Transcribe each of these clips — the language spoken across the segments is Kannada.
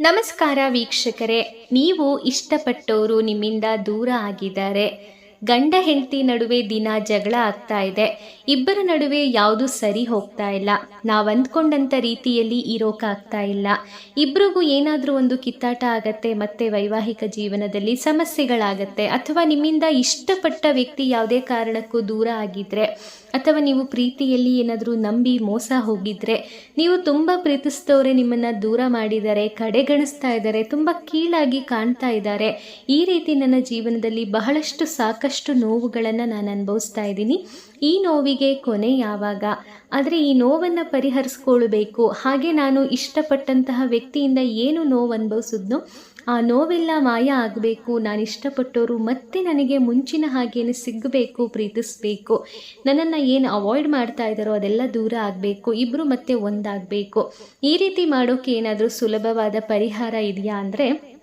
ನಮಸ್ಕಾರ ವೀಕ್ಷಕರೇ ನೀವು ಇಷ್ಟಪಟ್ಟವರು ನಿಮ್ಮಿಂದ ದೂರ ಆಗಿದ್ದಾರೆ. ಗಂಡ ಹೆಂಡತಿ ನಡುವೆ ದಿನ ಜಗಳ ಆಗ್ತಾ ಇದೆ. ಇಬ್ಬರ ನಡುವೆ ಯಾವುದು ಸರಿ ಹೋಗ್ತಾ ಇಲ್ಲ. ನಾವು ಅಂದ್ಕೊಂಡಂಥ ರೀತಿಯಲ್ಲಿ ಇರೋಕಾಗ್ತಾ ಇಲ್ಲ. ಇಬ್ರಿಗೂ ಏನಾದರೂ ಒಂದು ಕಿತ್ತಾಟ ಆಗತ್ತೆ, ಮತ್ತೆ ವೈವಾಹಿಕ ಜೀವನದಲ್ಲಿ ಸಮಸ್ಯೆಗಳಾಗತ್ತೆ, ಅಥವಾ ನಿಮ್ಮಿಂದ ಇಷ್ಟಪಟ್ಟ ವ್ಯಕ್ತಿ ಯಾವುದೇ ಕಾರಣಕ್ಕೂ ದೂರ ಆಗಿದ್ರೆ, ಅಥವಾ ನೀವು ಪ್ರೀತಿಯಲ್ಲಿ ಏನಾದರೂ ನಂಬಿ ಮೋಸ ಹೋಗಿದ್ರೆ, ನೀವು ತುಂಬ ಪ್ರೀತಿಸಿದವರೇ ನಿಮ್ಮನ್ನು ದೂರ ಮಾಡಿದ್ದಾರೆ, ಕಡೆಗಣಿಸ್ತಾ ಇದ್ದಾರೆ, ತುಂಬ ಕೀಳಾಗಿ ಕಾಣ್ತಾ ಇದ್ದಾರೆ. ಈ ರೀತಿ ನನ್ನ ಜೀವನದಲ್ಲಿ ಬಹಳಷ್ಟು ಸಾಕಷ್ಟು ನೋವುಗಳನ್ನು ನಾನು ಅನುಭವಿಸ್ತಾ ಇದ್ದೀನಿ. ಈ ನೋವಿಗೆ ಕೊನೆ ಯಾವಾಗ? ಆದರೆ ಈ ನೋವನ್ನು ಪರಿಹರಿಸ್ಕೊಳ್ಬೇಕು. ಹಾಗೆ ನಾನು ಇಷ್ಟಪಟ್ಟಂತಹ ವ್ಯಕ್ತಿಯಿಂದ ಏನು ನೋವು ಅನುಭವಿಸಿದ್ನೋ, ಆ ನೋವೆಲ್ಲ ಮಾಯ ಆಗಬೇಕು. ನಾನು ಇಷ್ಟಪಟ್ಟವರು ಮತ್ತೆ ನನಗೆ ಮುಂಚಿನ ಹಾಗೇನು ಸಿಗಬೇಕು, ಪ್ರೀತಿಸಬೇಕು. ನನ್ನನ್ನು ಏನು ಅವಾಯ್ಡ್ ಮಾಡ್ತಾ ಇದ್ದಾರೋ ಅದೆಲ್ಲ ದೂರ ಆಗಬೇಕು. ಇಬ್ಬರು ಮತ್ತೆ ಒಂದಾಗಬೇಕು. ಈ ರೀತಿ ಮಾಡೋಕೆ ಏನಾದರೂ ಸುಲಭವಾದ ಪರಿಹಾರ ಇದೆಯಾ ಅಂದರೆ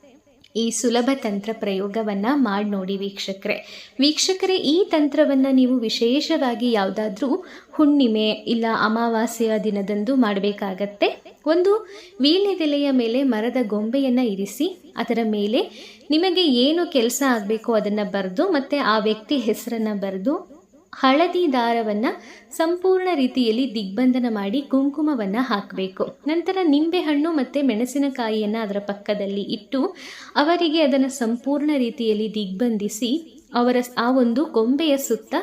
ಈ ಸುಲಭ ತಂತ್ರ ಪ್ರಯೋಗವನ್ನು ಮಾಡಿ ನೋಡಿ ವೀಕ್ಷಕರೇ. ವೀಕ್ಷಕರೇ, ಈ ತಂತ್ರವನ್ನು ನೀವು ವಿಶೇಷವಾಗಿ ಯಾವುದಾದ್ರೂ ಹುಣ್ಣಿಮೆ ಇಲ್ಲ ಅಮಾವಾಸ್ಯೆಯ ದಿನದಂದು ಮಾಡಬೇಕಾಗತ್ತೆ. ಒಂದು ವೀಳ್ಯದೆಲೆಯ ಮೇಲೆ ಮರದ ಗೊಂಬೆಯನ್ನು ಇರಿಸಿ, ಅದರ ಮೇಲೆ ನಿಮಗೆ ಏನು ಕೆಲಸ ಆಗಬೇಕು ಅದನ್ನು ಬರೆದು ಮತ್ತು ಆ ವ್ಯಕ್ತಿ ಹೆಸರನ್ನು ಬರೆದು ಹಳದಿ ದಾರವನ್ನು ಸಂಪೂರ್ಣ ರೀತಿಯಲ್ಲಿ ದಿಗ್ಬಂಧನ ಮಾಡಿ ಕುಂಕುಮವನ್ನು ಹಾಕಬೇಕು. ನಂತರ ನಿಂಬೆಹಣ್ಣು ಮತ್ತು ಮೆಣಸಿನಕಾಯಿಯನ್ನು ಅದರ ಪಕ್ಕದಲ್ಲಿ ಇಟ್ಟು ಅವರಿಗೆ ಅದನ್ನು ಸಂಪೂರ್ಣ ರೀತಿಯಲ್ಲಿ ದಿಗ್ಬಂಧಿಸಿ ಅವರ ಆ ಒಂದು ಗೊಂಬೆಯ ಸುತ್ತ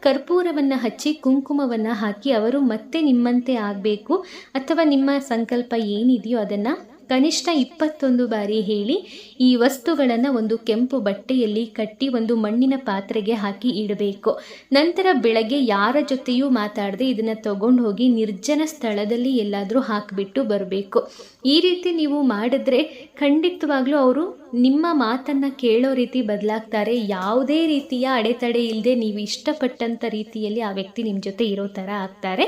ಕರ್ಪೂರವನ್ನು ಹಚ್ಚಿ ಕುಂಕುಮವನ್ನು ಹಾಕಿ ಅವರು ಮತ್ತೆ ನಿಮ್ಮಂತೆ ಆಗಬೇಕು ಅಥವಾ ನಿಮ್ಮ ಸಂಕಲ್ಪ ಏನಿದೆಯೋ ಅದನ್ನು ಕನಿಷ್ಠ ಇಪ್ಪತ್ತೊಂದು ಬಾರಿ ಹೇಳಿ ಈ ವಸ್ತುಗಳನ್ನು ಒಂದು ಕೆಂಪು ಬಟ್ಟೆಯಲ್ಲಿ ಕಟ್ಟಿ ಒಂದು ಮಣ್ಣಿನ ಪಾತ್ರೆಗೆ ಹಾಕಿ ಇಡಬೇಕು. ನಂತರ ಬೆಳಗ್ಗೆ ಯಾರ ಜೊತೆಯೂ ಮಾತಾಡದೆ ಇದನ್ನು ತಗೊಂಡು ಹೋಗಿ ನಿರ್ಜನ ಸ್ಥಳದಲ್ಲಿ ಎಲ್ಲಾದರೂ ಹಾಕಿಬಿಟ್ಟು ಬರಬೇಕು. ಈ ರೀತಿ ನೀವು ಮಾಡಿದ್ರೆ ಖಂಡಿತವಾಗ್ಲೂ ಅವರು ನಿಮ್ಮ ಮಾತನ್ನು ಕೇಳೋ ರೀತಿ ಬದಲಾಗ್ತಾರೆ. ಯಾವುದೇ ರೀತಿಯ ಅಡೆತಡೆ ಇಲ್ಲದೆ ನೀವು ಇಷ್ಟಪಟ್ಟಂಥ ರೀತಿಯಲ್ಲಿ ಆ ವ್ಯಕ್ತಿ ನಿಮ್ಮ ಜೊತೆ ಇರೋ ಥರ ಆಗ್ತಾರೆ.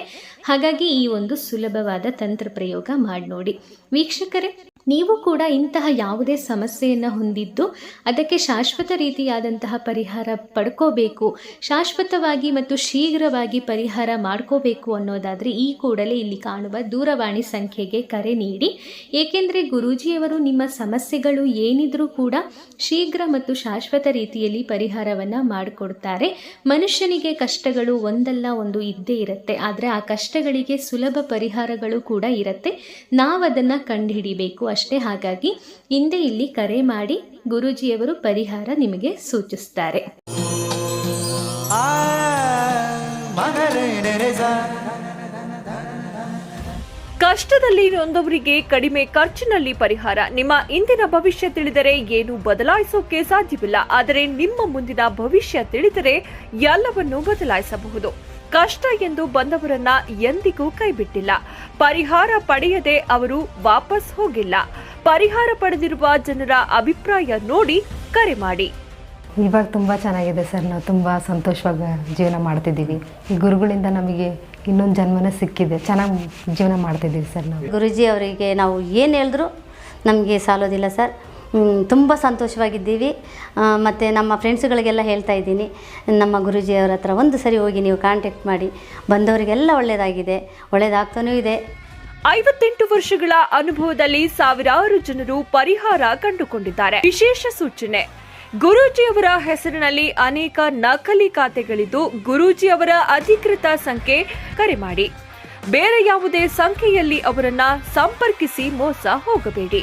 ಹಾಗಾಗಿ ಈ ಒಂದು ಸುಲಭವಾದ ತಂತ್ರ ಪ್ರಯೋಗ ಮಾಡಿ ನೋಡಿ ವೀಕ್ಷಕರೇ ನೀವು ಕೂಡ ಇಂತಹ ಯಾವುದೇ ಸಮಸ್ಯೆಯನ್ನು ಹೊಂದಿದ್ದು ಅದಕ್ಕೆ ಶಾಶ್ವತ ರೀತಿಯಾದಂತಹ ಪರಿಹಾರ ಪಡ್ಕೋಬೇಕು, ಶಾಶ್ವತವಾಗಿ ಮತ್ತು ಶೀಘ್ರವಾಗಿ ಪರಿಹಾರ ಮಾಡ್ಕೋಬೇಕು ಅನ್ನೋದಾದರೆ ಈ ಕೂಡಲೇ ಇಲ್ಲಿ ಕಾಣುವ ದೂರವಾಣಿ ಸಂಖ್ಯೆಗೆ ಕರೆ ನೀಡಿ. ಏಕೆಂದರೆ ಗುರೂಜಿಯವರು ನಿಮ್ಮ ಸಮಸ್ಯೆಗಳು ಏನಿದ್ರೂ ಕೂಡ ಶೀಘ್ರ ಮತ್ತು ಶಾಶ್ವತ ರೀತಿಯಲ್ಲಿ ಪರಿಹಾರವನ್ನು ಮಾಡಿಕೊಡ್ತಾರೆ. ಮನುಷ್ಯನಿಗೆ ಕಷ್ಟಗಳು ಒಂದಲ್ಲ ಒಂದು ಇದ್ದೇ ಇರುತ್ತೆ. ಆದರೆ ಆ ಕಷ್ಟಗಳಿಗೆ ಸುಲಭ ಪರಿಹಾರಗಳು ಕೂಡ ಇರುತ್ತೆ. ನಾವದನ್ನು ಕಂಡುಹಿಡಿಬೇಕು. ಅಷ್ಟೇ ಹಾಗಾಗಿ ಹಿಂದೆ ಇಲ್ಲಿ ಕರೆ ಮಾಡಿ ಗುರೂಜಿಯವರು ಪರಿಹಾರ ನಿಮಗೆ ಸೂಚಿಸ್ತಾರೆ. ಕಷ್ಟದಲ್ಲಿ ನೊಂದವರಿಗೆ ಕಡಿಮೆ ಖರ್ಚಿನಲ್ಲಿ ಪರಿಹಾರ. ನಿಮ್ಮ ಇಂದಿನ ಭವಿಷ್ಯ ತಿಳಿದರೆ ಏನು ಬದಲಾಯಿಸೋಕೆ ಸಾಧ್ಯವಿಲ್ಲ. ಆದರೆ ನಿಮ್ಮ ಮುಂದಿನ ಭವಿಷ್ಯ ತಿಳಿದರೆ ಎಲ್ಲವನ್ನೂ ಬದಲಾಯಿಸಬಹುದು. ಕಷ್ಟ ಎಂದು ಬಂದವರನ್ನ ಎಂದಿಗೂ ಕೈಬಿಟ್ಟಿಲ್ಲ. ಪರಿಹಾರ ಪಡೆಯದೆ ಅವರು ವಾಪಸ್ ಹೋಗಿಲ್ಲ. ಪರಿಹಾರ ಪಡೆದಿರುವ ಜನರ ಅಭಿಪ್ರಾಯ ನೋಡಿ ಕರೆ ಮಾಡಿ. ಇವಾಗ ತುಂಬ ಚೆನ್ನಾಗಿದೆ ಸರ್. ನಾವು ತುಂಬ ಸಂತೋಷವಾಗಿ ಜೀವನ ಮಾಡ್ತಿದ್ದೀವಿ. ಈ ಗುರುಗಳಿಂದ ನಮಗೆ ಇನ್ನೊಂದು ಜನ್ಮನ ಸಿಕ್ಕಿದೆ. ಚೆನ್ನಾಗಿ ಜೀವನ ಮಾಡ್ತಿದ್ದೀವಿ ಸರ್ ನಾವು. ಗುರುಜಿ ಅವರಿಗೆ ನಾವು ಏನು ಹೇಳಿದ್ರು ನಮಗೆ ಸಾಲೋದಿಲ್ಲ ಸರ್. ತುಂಬ ಸಂತೋಷವಾಗಿದ್ದೀವಿ. ಮತ್ತು ನಮ್ಮ ಫ್ರೆಂಡ್ಸುಗಳಿಗೆಲ್ಲ ಹೇಳ್ತಾ ಇದ್ದೀನಿ. ನಮ್ಮ ಗುರುಜಿಯವ್ರ ಹತ್ರ ಒಂದು ಸರಿ ಹೋಗಿ ನೀವು ಕಾಂಟ್ಯಾಕ್ಟ್ ಮಾಡಿ. ಬಂದವರಿಗೆಲ್ಲ ಒಳ್ಳೆಯದಾಗಿದೆ ಒಳ್ಳೆಯದಾಗ್ತಾನೂ ಇದೆ. ಐವತ್ತೆಂಟು ವರ್ಷಗಳ ಅನುಭವದಲ್ಲಿ ಸಾವಿರಾರು ಜನರು ಪರಿಹಾರ ಕಂಡುಕೊಂಡಿದ್ದಾರೆ. ವಿಶೇಷ ಸೂಚನೆ. ಗುರೂಜಿಯವರ ಹೆಸರಿನಲ್ಲಿ ಅನೇಕ ನಕಲಿ ಖಾತೆಗಳಿದ್ದು ಗುರೂಜಿ ಅವರ ಅಧಿಕೃತ ಸಂಖ್ಯೆ ಕರೆ ಮಾಡಿ. ಬೇರೆ ಯಾವುದೇ ಸಂಖ್ಯೆಯಲ್ಲಿ ಅವರನ್ನ ಸಂಪರ್ಕಿಸಿ ಮೋಸ ಹೋಗಬೇಡಿ.